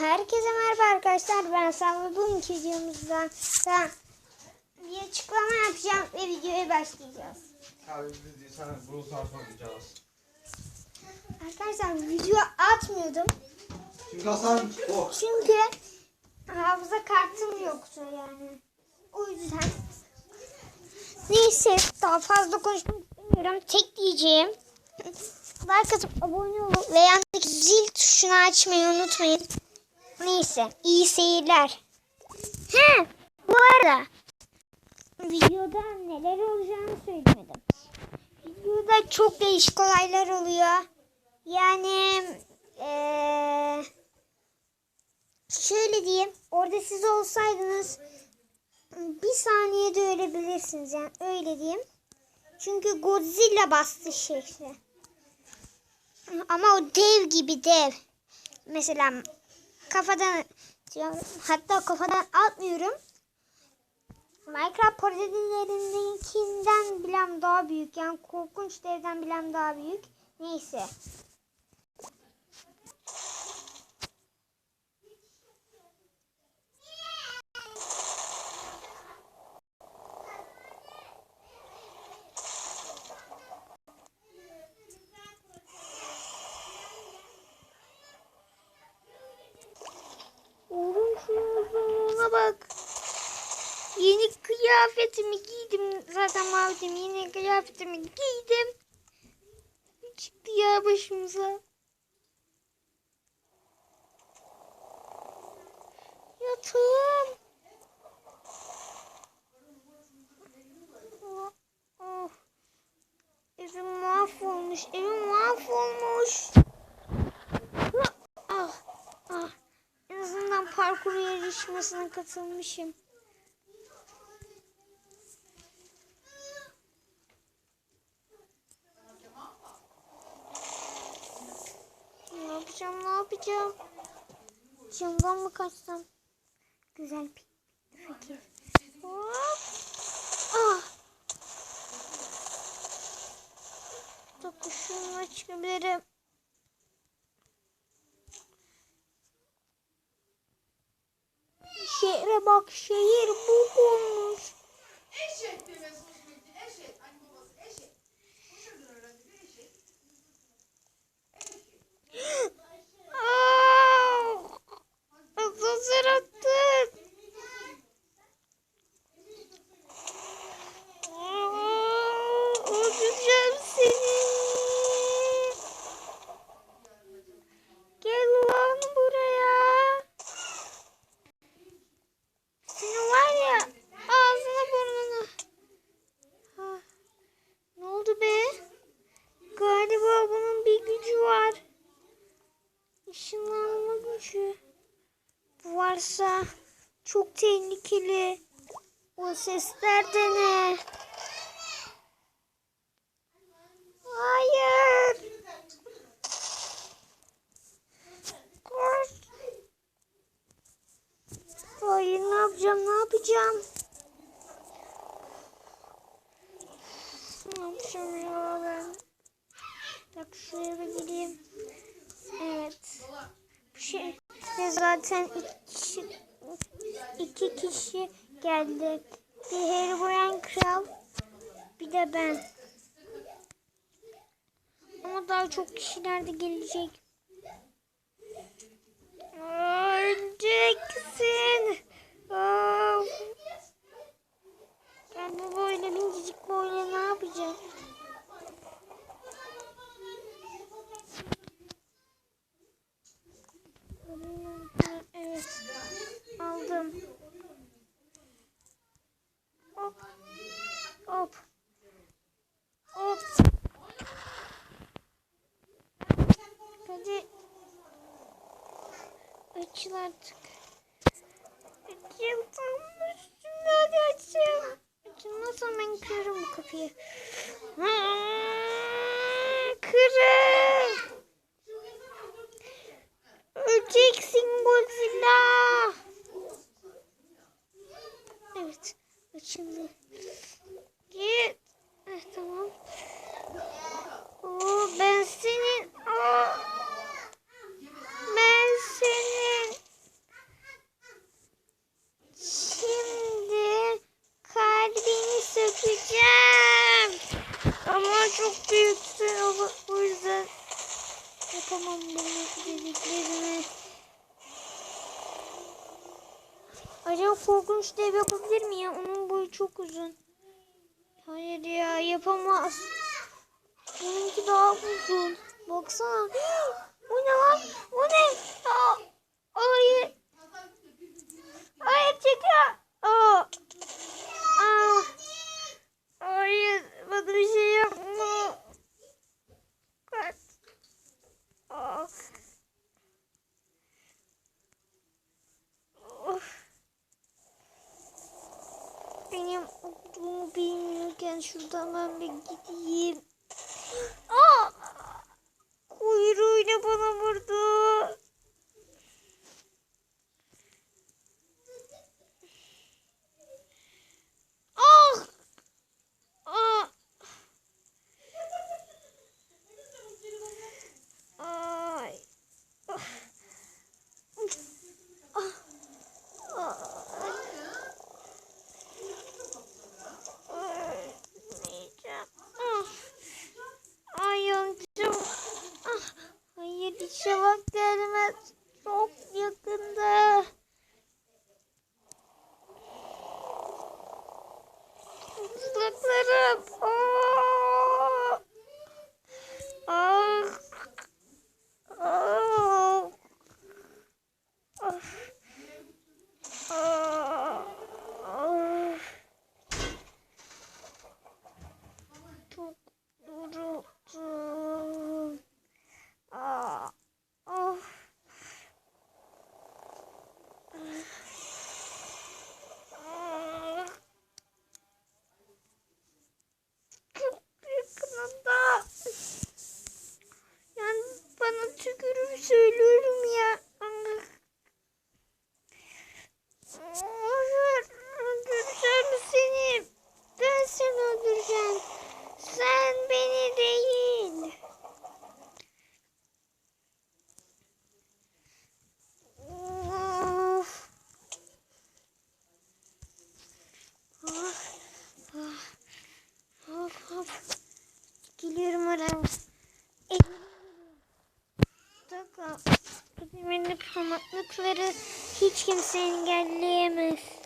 Herkese merhaba arkadaşlar. Ben Sami. Bugünkü videomuzda da bir açıklama yapacağım ve videoya başlayacağız. Abi biz bunu. Arkadaşlar video atmıyordum. Çünkü Hasan o. Çünkü hafıza kartım yoktu yani. O yüzden. Neyse daha fazla konuşmak istemiyorum. Tek diyeceğim. Like atıp abone olun ve yandaki zil tuşunu açmayı unutmayın. Neyse iyi seyirler. He bu arada videoda neler olacağını söylemedim. Videoda çok değişik olaylar oluyor. Yani eee şöyle diyeyim. Orada siz olsaydınız bir saniyede ölebilirsiniz. Yani öyle diyeyim. Çünkü Godzilla bastı şehri. Ama o dev gibi dev. Mesela kafadan hatta kafadan atmıyorum. Minecraft parodilerindekinden bilem daha büyük. Yani korkunç devden bilem daha büyük. Neyse. Kıyafetimi giydim. Zaten mavdim. Yeni kıyafetimi giydim. Çıktı ya başımıza. Yatağım. Oh, oh. Evim mahvolmuş. Evim mahvolmuş. Ah, ah. En azından parkur yarışmasına katılmışım. Ne yapacağım, ne yapacağım? Camdan mı kaçsam? Güzel bir fikir. Hop. Ah. Şununla çıkabilirim. Şehre bak şehir O sesler de ne? Hayır. Koş. Hayır ne yapacağım ne yapacağım? Ne yapacağım ya ben? Bak şuraya bir gideyim. Evet. Bu şey zaten iki, iki kişi geldi. Bir Herobrine Kral bir de ben. Ama daha çok kişiler de gelecek. Öleceksin. Of. Ben bu böyle minicik böyle ne yapacağım? Evet. Aldım. Hop. Hop. Hop. Hadi. Açıl artık. Açıl tam üstünde hadi açıl. Açılmazsa ben kırarım bu kapıyı. Kırın. olmuş dev yapabilir mi ya? Onun boyu çok uzun. Hayır ya yapamaz. Benimki daha uzun. Baksana. Bu ne lan? Bu ne? Aa, hayır. Hayır çekiyor. Aa. Aa. Hayır. Bana bir şey yapma. şuradan ben bir gideyim. Dakika. Benim formatlıkları hiç kimse engelleyemez.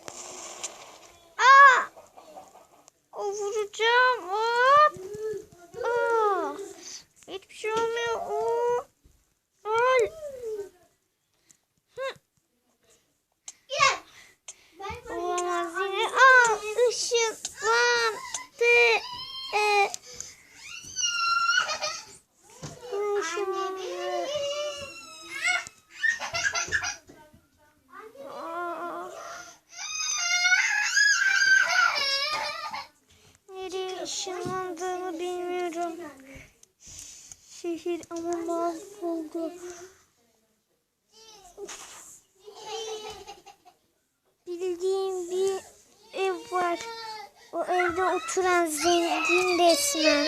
şehir ama mahvoldu. Bildiğim bir ev var. O evde oturan zengin resmen.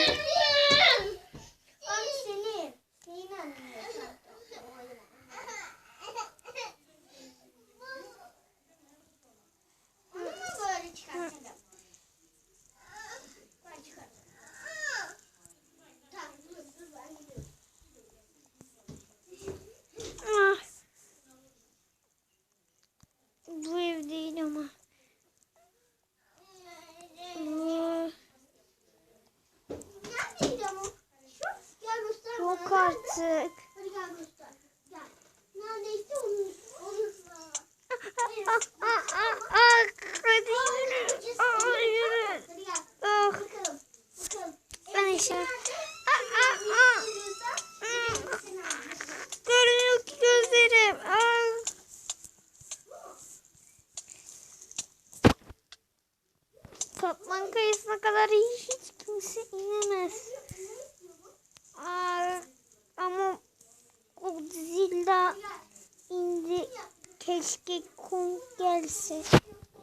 Keşke Kong gelse.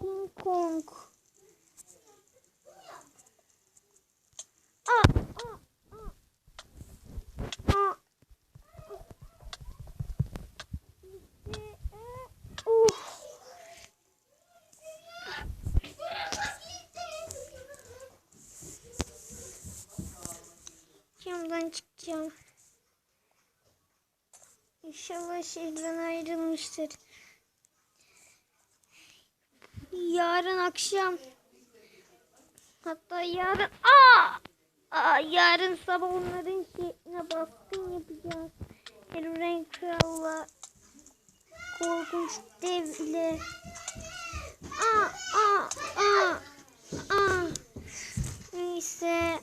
King Kong. Aa, aa, aa. Aa. Camdan çıkacağım. İnşallah şehirden ayrılmıştır yarın akşam hatta yarın aa, aa yarın sabah onların şehrine baskın yapacağız. Elren Kral'la korkunç devle. Aa, aa, aa, aa. Neyse